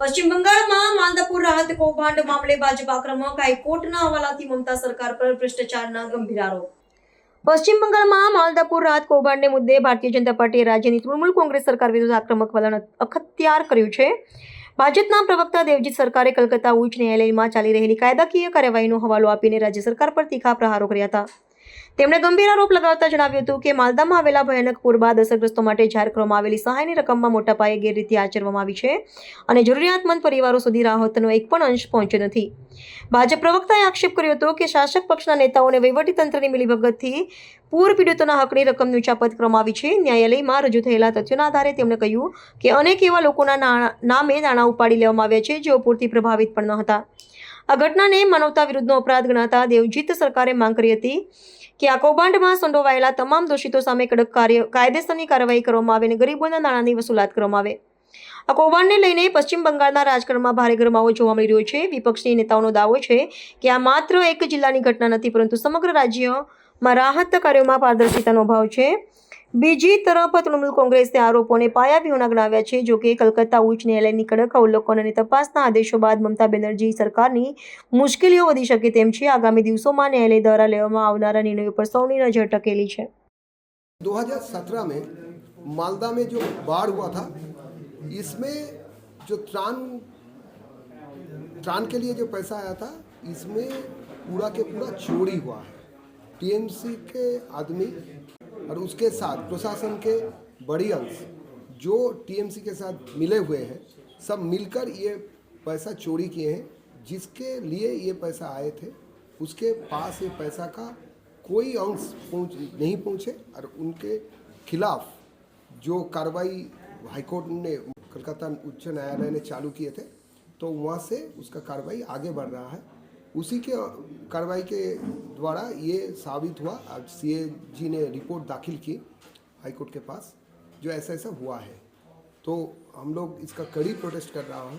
પશ્ચિમ બંગાળમાં માલદાપુર રાહત કૌભાંડ મામલે ભાજપ આક્રમક હાઈકોર્ટના હવાલાથી મમતા સરકાર પર ભ્રષ્ટાચારના ગંભીર આરોપ. પશ્ચિમ બંગાળમાં માલદાપુર રાહત કૌભાંડને મુદ્દે ભારતીય જનતા પાર્ટીએ રાજ્યની તૃણમૂલ કોંગ્રેસ સરકાર વિરુદ્ધ આક્રમક વલણ અખત્યાર કર્યું છે. ભાજપના પ્રવક્તા દેવજીત સરકારે કલકત્તા ઉચ્ચ ન્યાયાલયમાં ચાલી રહેલી કાયદાકીય કાર્યવાહીનો હવાલો આપીને રાજ્ય સરકાર પર તીખા પ્રહારો કર્યા હતા. તેમણે ગંભીર આરોપ લગાવતા જણાવ્યું હતું કે માલદામાં આવેલા ભયાનક પૂર બાદ અસરગ્રસ્તો માટે જાહેર કરવામાં આવેલી સહાયની રકમમાં મોટા પાયે ગેરરીતિ આચરવામાં આવી છે અને જરૂરિયાતમંદ પરિવારો સુધી રાહતનો એક પણ અંશ પહોંચ્યો નથી. ભાજપ પ્રવક્તાએ આક્ષેપ કર્યો હતો કે શાસક પક્ષના નેતાઓને વહીવટીતંત્રની મિલીભગતથી પૂર પીડિતોના હકની રકમની ઉચાપત કરવામાં આવી છે. ન્યાયાલયમાં રજૂ થયેલા તથ્યોના આધારે તેમણે કહ્યું કે અનેક એવા લોકોના નામે નાણાં ઉપાડી લેવામાં આવ્યા છે જેઓ પૂરથી પ્રભાવિત પણ ન હતા. આ ઘટનાને માનવતા વિરુદ્ધનો અપરાધ ગણાતા દેવજીત સરકારે માંગ કરી હતી કે આ કૌભાંડમાં સંડોવાયેલા તમામ દોષિતો સામે કડક કાર્ય, કાયદેસરની કાર્યવાહી કરવામાં આવે અને ગરીબોના નાણાંની વસૂલાત કરવામાં આવે. આ કૌભાંડને લઈને પશ્ચિમ બંગાળના રાજકારણમાં ભારે ગરમાવો જોવા મળી રહ્યો છે. વિપક્ષી નેતાઓનો દાવો છે કે આ માત્ર એક જિલ્લાની ઘટના નથી, પરંતુ સમગ્ર રાજ્યમાં રાહત કાર્યોમાં પારદર્શિતાનો અભાવ છે. બીજી તરફ તૃણમૂલ કોંગ્રેસે આરોપોને પાયાવિહોણા ગણાવ્યા છે જો કે કલકત્તા ઉચ્ચ ન્યાયાલયની કડક અવલોકન અને તપાસના આદેશો બાદ મમતા બેનર્જી સરકારની મુશ્કેલીઓ વધી શકે તેમ છે આગામી દિવસોમાં ન્યાયાલય દ્વારા લેવામાં આવનારા નિર્ણયો પર સૌની નજર ટકેલી છે 2017 में मालदा में जो बाढ़ हुआ था इसमें जो त्राण त्राण के लिए जो पैसा आया था इसमें पूरा के पूरा चोरी हुआ है टीएमसी के आदमी और उसके साथ प्रशासन के बड़ी अंश जो टीएमसी के साथ मिले हुए हैं, सब मिलकर ये पैसा चोरी किए हैं। जिसके लिए ये पैसा आए थे, उसके पास ये पैसा का कोई अंश पहुँच, नहीं पहुँचे और उनके खिलाफ जो कार्रवाई हाईकोर्ट ने, कलकत्ता उच्च न्यायालय ने चालू किए थे तो वहाँ से उसका कार्रवाई आगे बढ़ रहा है। उसी के, कार्रवाई के द्वारा ये साबित हुआ। आज सी जी ने रिपोर्ट दाखिल की हाईकोर्ट के पास, जो ऐसा ऐसा हुआ है। तो हम लोग इसका कड़ी प्रोटेस्ट कर रहा हूँ।